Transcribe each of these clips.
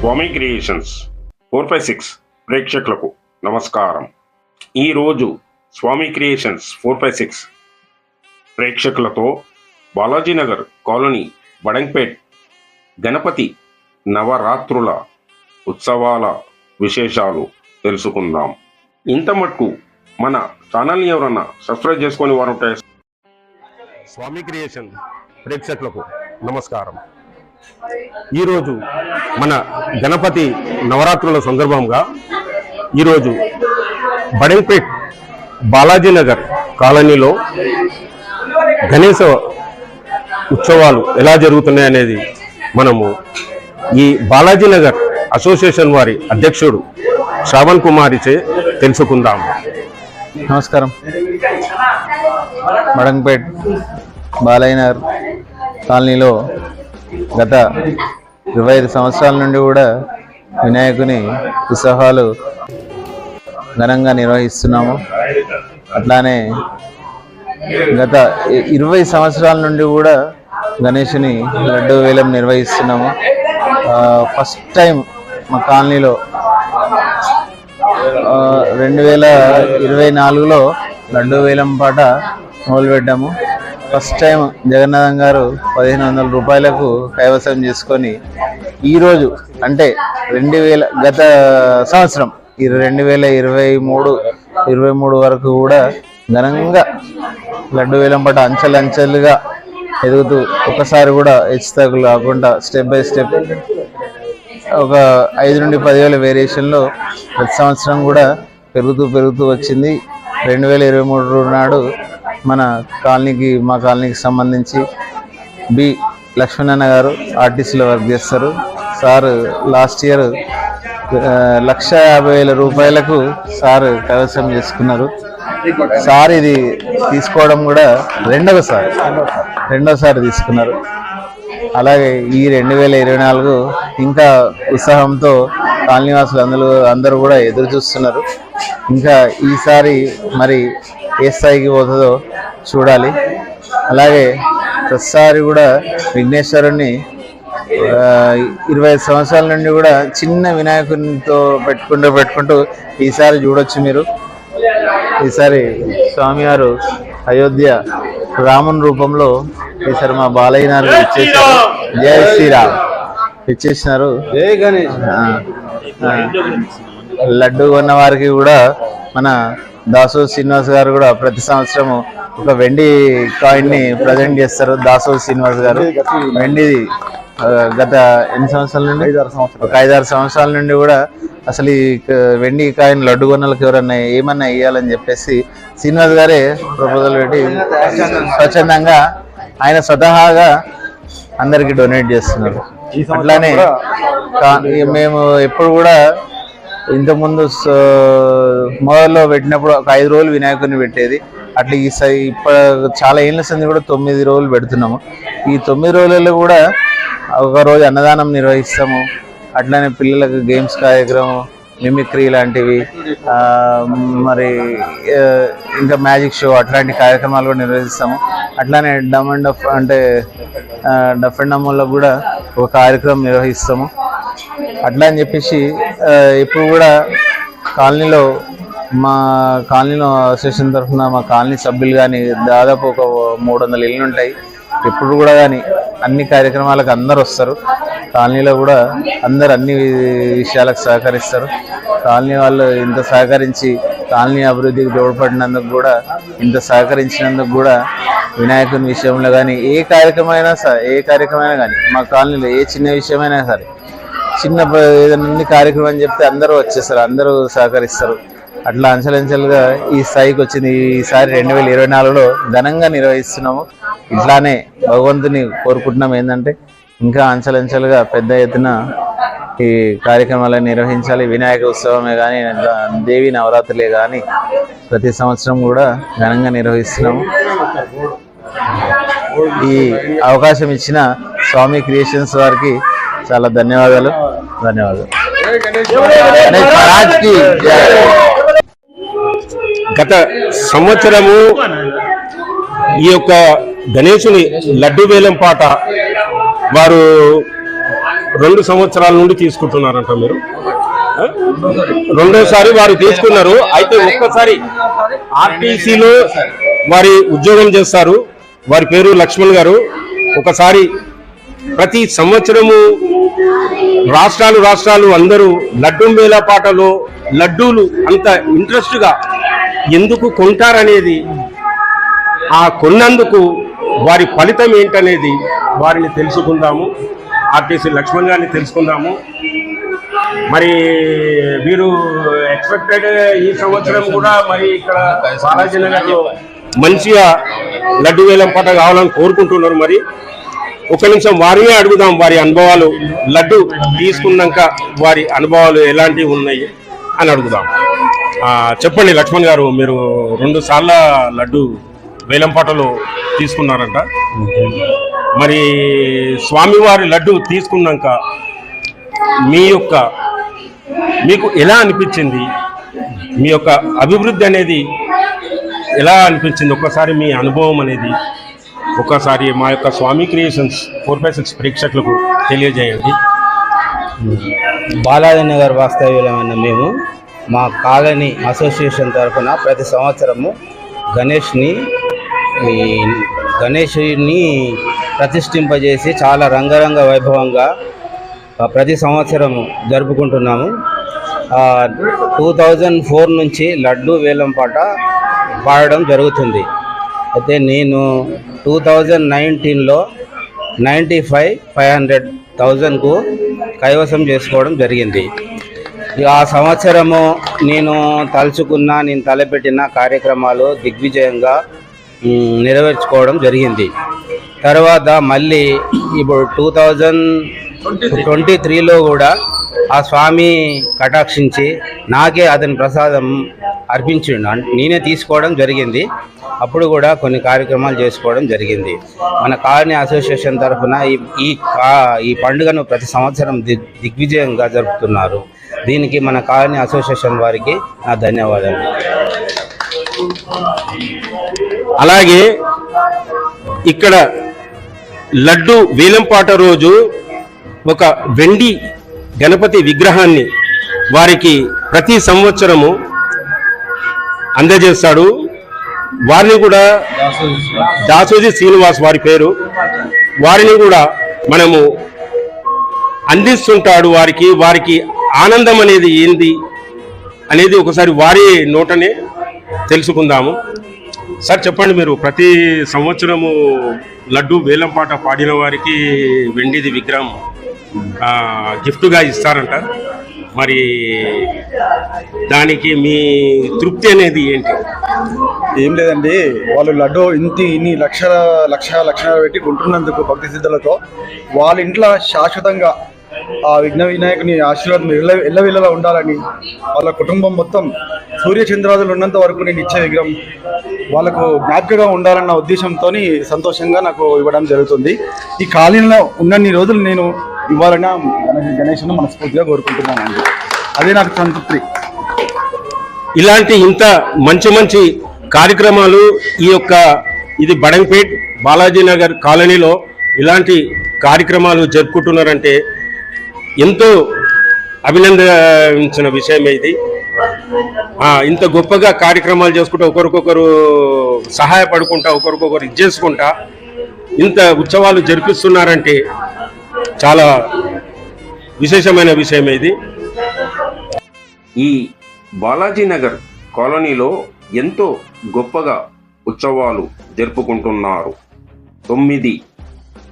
Swami creations four five six ప్రేక్షకులకు నమస్కారం. ఈరోజు Swami creations four five six ప్రేక్షకులతో బాలాజీనగర్ కాలనీ బడంగ్పేట్ గణపతి నవరాత్రుల ఉత్సవాల విశేషాలు తెలుసుకుందాం. ఇంత మటుకు మన ఛానల్ని ఎవరన్నా సబ్స్క్రైబ్ చేసుకొని వారు ఉంటే స్వామి క్రియేషన్ ప్రేక్షకులకు నమస్కారం. ఈరోజు మన గణపతి నవరాత్రుల సందర్భంగా ఈరోజు బడంపేట్ బాలాజీనగర్ కాలనీలో గణేశ ఉత్సవాలు ఎలా జరుగుతున్నాయి అనేది మనము ఈ బాలాజీనగర్ అసోసియేషన్ వారి అధ్యక్షుడు శ్రావణ్ కుమారిచే తెలుసుకుందాం. నమస్కారం. మడంపేట్ బాలయ్యనగర్ కాలనీలో గత ఇరవై ఐదు సంవత్సరాల నుండి కూడా వినాయకుని ఉత్సవాలు ఘనంగా నిర్వహిస్తున్నాము. అట్లానే గత ఇరవై సంవత్సరాల నుండి కూడా గణేషుని లడ్డు వేలం నిర్వహిస్తున్నాము. ఫస్ట్ టైం మా కాలనీలో రెండు వేల ఇరవై నాలుగులో లడ్డు వేలం పాట మొదలుపెట్టాము. ఫస్ట్ టైం జగన్నాథం గారు పదిహేను వందల రూపాయలకు కైవసం చేసుకొని ఈరోజు అంటే రెండు వేల గత సంవత్సరం ఈ రెండు వేల ఇరవై మూడు ఇరవై మూడు వరకు కూడా ఘనంగా లడ్డు వేలం పాట అంచెలంచెలుగా ఎదుగుతూ ఒకసారి కూడా హెచ్చుతగ్గులు కాకుండా స్టెప్ బై స్టెప్ ఒక ఐదు నుండి పదివేల వేరియేషన్లో ప్రతి సంవత్సరం కూడా పెరుగుతూ పెరుగుతూ వచ్చింది. రెండు వేల ఇరవై మూడు నాడు మన కాలనీకి మా కాలనీకి సంబంధించి బి లక్ష్మణన్న గారు ఆర్టీసీలో వర్క్ చేస్తారు. సార్ లాస్ట్ ఇయర్ లక్ష యాభై వేల రూపాయలకు సార్ కైవసం చేసుకున్నారు. సార్ ఇది తీసుకోవడం కూడా రెండవసారి రెండవసారి తీసుకున్నారు. అలాగే ఈ రెండు వేల ఇరవై నాలుగు ఇంకా ఉత్సాహంతో కాలనీవాసులు అందరూ అందరూ కూడా ఎదురు చూస్తున్నారు. ఇంకా ఈసారి మరి ఏ స్థాయికి పోతుందో చూడాలి. అలాగే ప్రతిసారి కూడా విఘ్నేశ్వరుణ్ణి ఇరవై ఐదు సంవత్సరాల నుండి కూడా చిన్న వినాయకునితో పెట్టుకుంటూ పెట్టుకుంటూ ఈసారి చూడొచ్చు మీరు. ఈసారి స్వామివారు అయోధ్య రాముని రూపంలో ఈసారి మా బాలయ్య గారు ఇచ్చేసారు జై శ్రీరామ్. ఇచ్చేసినారు. జై గణేష్. లడ్డు కొన్న వారికి కూడా మన దాసో శ్రీనివాస్ గారు కూడా ప్రతి సంవత్సరము ఒక వెండి కాయిన్ని ప్రజెంట్ చేస్తారు. దాసో శ్రీనివాస్ గారు. వెండిది ఆ, గత ఎన్ని సంవత్సరాల నుండి? ఒక ఐదారు సంవత్సరాల నుండి కూడా అసలు ఈ వెండి కాయిన్ లడ్డు కొన్నలకు ఎవరన్నా ఏమన్నా ఇవ్వాలని చెప్పేసి శ్రీనివాస్ గారే ప్రపోజల్ పెట్టి స్వచ్ఛందంగా ఆయన స్వతహాగా అందరికి డొనేట్ చేస్తున్నారు. అట్లానే మేము ఎప్పుడు కూడా ఇంతకుముందు మొదల్లో పెట్టినప్పుడు ఒక ఐదు రోజులు వినాయకుడిని పెట్టేది. అట్లా ఈ సై ఇప్పుడు చాలా ఏళ్ళ సంది కూడా తొమ్మిది రోజులు పెడుతున్నాము. ఈ తొమ్మిది రోజులలో కూడా ఒక రోజు అన్నదానం నిర్వహిస్తాము. అట్లానే పిల్లలకు గేమ్స్ కార్యక్రమం మిమిక్రీ లాంటివి మరి ఇంకా మ్యాజిక్ షో అట్లాంటి కార్యక్రమాలు కూడా నిర్వహిస్తాము. అట్లానే డమ్ అండ్ డఫ్ అంటే డఫ్ అండ్ డమ్లో కూడా ఒక కార్యక్రమం నిర్వహిస్తాము. అట్లా అని చెప్పేసి ఎప్పుడు ఇప్పుడు కూడా కాలనీలో మా కాలనీలో అసోసియేషన్ తరఫున మా కాలనీ సభ్యులు కానీ దాదాపు ఒక మూడు వందల ఇళ్ళు ఉంటాయి. ఎప్పుడు కూడా కానీ అన్ని కార్యక్రమాలకు అందరు వస్తారు. కాలనీలో కూడా అందరు అన్ని విషయాలకు సహకరిస్తారు. కాలనీ వాళ్ళు ఇంత సహకరించి కాలనీ అభివృద్ధికి తోడ్పడినందుకు కూడా ఇంత సహకరించినందుకు కూడా వినాయకుని విషయంలో కానీ ఏ కార్యక్రమైనా సరే ఏ కార్యక్రమైనా కానీ మా కాలనీలో ఏ చిన్న విషయమైనా సరే చిన్న ఏదైనా కార్యక్రమం అని చెప్తే అందరూ వచ్చేస్తారు అందరూ సహకరిస్తారు. అట్లా అంచెలంచెలుగా ఈ స్థాయికి వచ్చింది. ఈసారి రెండు వేల ఇరవై నాలుగులో ఘనంగా నిర్వహిస్తున్నాము. ఇట్లానే భగవంతుని కోరుకుంటున్నాం. ఏంటంటే ఇంకా అంచెలంచెలుగా పెద్ద ఎత్తున ఈ కార్యక్రమాలను నిర్వహించాలి. వినాయక ఉత్సవమే కానీ దేవి నవరాత్రులే కానీ ప్రతి సంవత్సరం కూడా ఘనంగా నిర్వహిస్తున్నాము. ఈ అవకాశం ఇచ్చిన స్వామి క్రియేషన్స్ వారికి చాలా ధన్యవాదాలు. ధన్యవాదాలు. గత సంవత్సరము ఈ యొక్క గణేశుని లడ్డు వేలం పాట వారు రెండు సంవత్సరాల నుండి తీసుకుంటున్నారంట మీరు. రెండోసారి వారు తీసుకున్నారు. అయితే ఒక్కసారి ఆర్టీసీలో వారి ఉద్యోగం చేస్తారు. వారి పేరు లక్ష్మణ్ గారు. ఒకసారి ప్రతి సంవత్సరము రాష్ట్రాలు రాష్ట్రాలు అందరూ లడ్డు మేళపాటలో లడ్డూలు అంత ఇంట్రెస్ట్గా ఎందుకు కొంటారనేది ఆ కొన్నందుకు వారి ఫలితం ఏంటనేది వారిని తెలుసుకుందాము. ఆర్టీసీ లక్ష్మణ్ గారిని తెలుసుకుందాము. మరి వీరు ఎక్స్పెక్టెడ్ ఈ సంవత్సరం కూడా మరి ఇక్కడ బాలాజీ నగర్లో మంచిగా లడ్డు వేలం పాట కావాలని కోరుకుంటున్నారు మరి. ఒక నిమిషం వారినే అడుగుదాం వారి అనుభవాలు లడ్డు తీసుకున్నాక వారి అనుభవాలు ఎలాంటివి ఉన్నాయి అని అడుగుదాం. చెప్పండి లక్ష్మణ్ గారు మీరు రెండు సార్ల లడ్డు వేలంపాటలో తీసుకున్నారంట. మరి స్వామివారి లడ్డు తీసుకున్నాక మీ యొక్క మీకు ఎలా అనిపించింది? మీ యొక్క అభివృద్ధి అనేది ఎలా అనిపించింది? ఒక్కసారి మీ అనుభవం అనేది ఒక్కసారి మా యొక్క Swami creations four five six ప్రేక్షకులకు తెలియజేయండి. బాలాజీ నగర్ వాస్తవ్యులమైన మేము మా కాలనీ అసోసియేషన్ తరఫున ప్రతి సంవత్సరము గణేష్ని గణేష్ని ప్రతిష్ఠింపజేసి చాలా రంగరంగ వైభవంగా ప్రతి సంవత్సరము జరుపుకుంటున్నాము. టూ థౌజండ్ ఫోర్ నుంచి లడ్డు వేలం పాట పాడడం జరుగుతుంది. అయితే నేను టూ థౌజండ్ నైన్టీన్లో నైంటీ ఫైవ్ ఫైవ్ హండ్రెడ్ థౌజండ్కు కైవసం చేసుకోవడం జరిగింది. ఆ సంవత్సరము నేను తలుచుకున్న నేను తలపెట్టిన కార్యక్రమాలు దిగ్విజయంగా నెరవేర్చుకోవడం జరిగింది. తర్వాత మళ్ళీ ఇప్పుడు టూ థౌజండ్ ట్వంటీ త్రీలో కూడా ఆ స్వామి కటాక్షించి నాకే అతని ప్రసాదం అర్పించిండు. అన్- నేనే తీసుకోవడం జరిగింది. అప్పుడు కూడా కొన్ని కార్యక్రమాలు చేసుకోవడం జరిగింది. మన కాలనీ అసోసియేషన్ తరఫున ఈ ఈ కా- ఈ పండుగను ప్రతి సంవత్సరం దిగ్ దిగ్విజయంగా జరుపుతున్నారు. దీనికి మన కాలనీ అసోసియేషన్ వారికి నా ధన్యవాదాలు. అలాగే ఇక్కడ లడ్డు వేలంపాట రోజు ఒక వెండి గణపతి విగ్రహాన్ని వారికి ప్రతి సంవత్సరము అందజేస్తాడు. వారిని కూడా దాసోజీ శ్రీనివాస్ వారి పేరు. వారిని కూడా మనము అందిస్తుంటాడు వారికి. వారికి ఆనందం అనేది ఏంది అనేది ఒకసారి వారి నోటనే తెలుసుకుందాము. సార్ చెప్పండి మీరు. ప్రతి సంవత్సరము లడ్డు వేలంపాట పాడిన వారికి వెండిది విగ్రహం గిఫ్ట్గా ఇస్తారంట. మరి దానికి మీ తృప్తి అనేది ఏంటి? ఏం లేదండి వాళ్ళు లడ్డు ఇంటి ఇన్ని లక్షల లక్ష లక్షలు పెట్టి కొంటున్నందుకు భక్తి సిద్ధులతో వాళ్ళ ఇంట్లో శాశ్వతంగా ఆ విఘ్న వినాయకుని ఆశీర్వాదం ఎల్ల ఎల్లవిల్లలా ఉండాలని వాళ్ళ కుటుంబం మొత్తం సూర్యచంద్రాదులు ఉన్నంత వరకు నేను ఇచ్చే విగ్రహం వాళ్ళకు జ్ఞాపికగా ఉండాలన్న ఉద్దేశంతో సంతోషంగా నాకు ఇవ్వడం జరుగుతుంది. ఈ కాలనీలో ఉన్నన్ని రోజులు నేను ఇవ్వాలని గణేష్ గణేష్ను మనస్ఫూర్తిగా కోరుకుంటున్నానండి. అదే నాకు సంతృప్తి. ఇలాంటి ఇంత మంచి మంచి కార్యక్రమాలు ఈ యొక్క ఇది బడంపేట్ బాలాజీ నగర్ కాలనీలో ఇలాంటి కార్యక్రమాలు జరుపుకుంటున్నారంటే ఎంతో అభినందించిన విషయమే ఇది. ఇంత గొప్పగా కార్యక్రమాలు చేసుకుంటూ ఒకరికొకరు సహాయపడుకుంటా ఒకరికొకరు ఇది చేసుకుంటా ఇంత ఉత్సవాలు జరిపిస్తున్నారంటే చాలా విశేషమైన విషయం ఇది. ఈ బాలాజీనగర్ కాలనీలో ఎంతో గొప్పగా ఉత్సవాలు జరుపుకుంటున్నారు. తొమ్మిది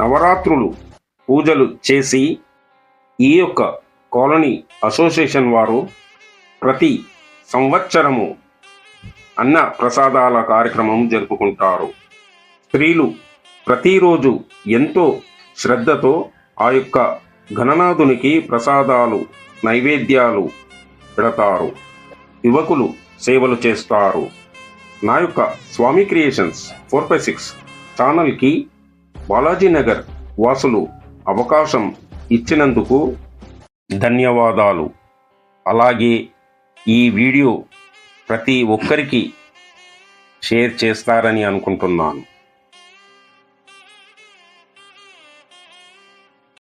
నవరాత్రులు పూజలు చేసి ఈ యొక్క కాలనీ అసోసియేషన్ వారు ప్రతి సంవత్సరము అన్న ప్రసాదాల కార్యక్రమం జరుపుకుంటారు. స్త్రీలు ప్రతిరోజు ఎంతో శ్రద్ధతో ఆ యొక్క ఘననాథునికి ప్రసాదాలు నైవేద్యాలు పెడతారు. యువకులు సేవలు చేస్తారు. నా యొక్క Swami creations four five six ఛానల్కి బాలాజీనగర్ వాసులు అవకాశం ఇచ్చినందుకు ధన్యవాదాలు. అలాగే ఈ వీడియో ప్రతి ఒక్కరికి షేర్ చేస్తారని అనుకుంటున్నాను.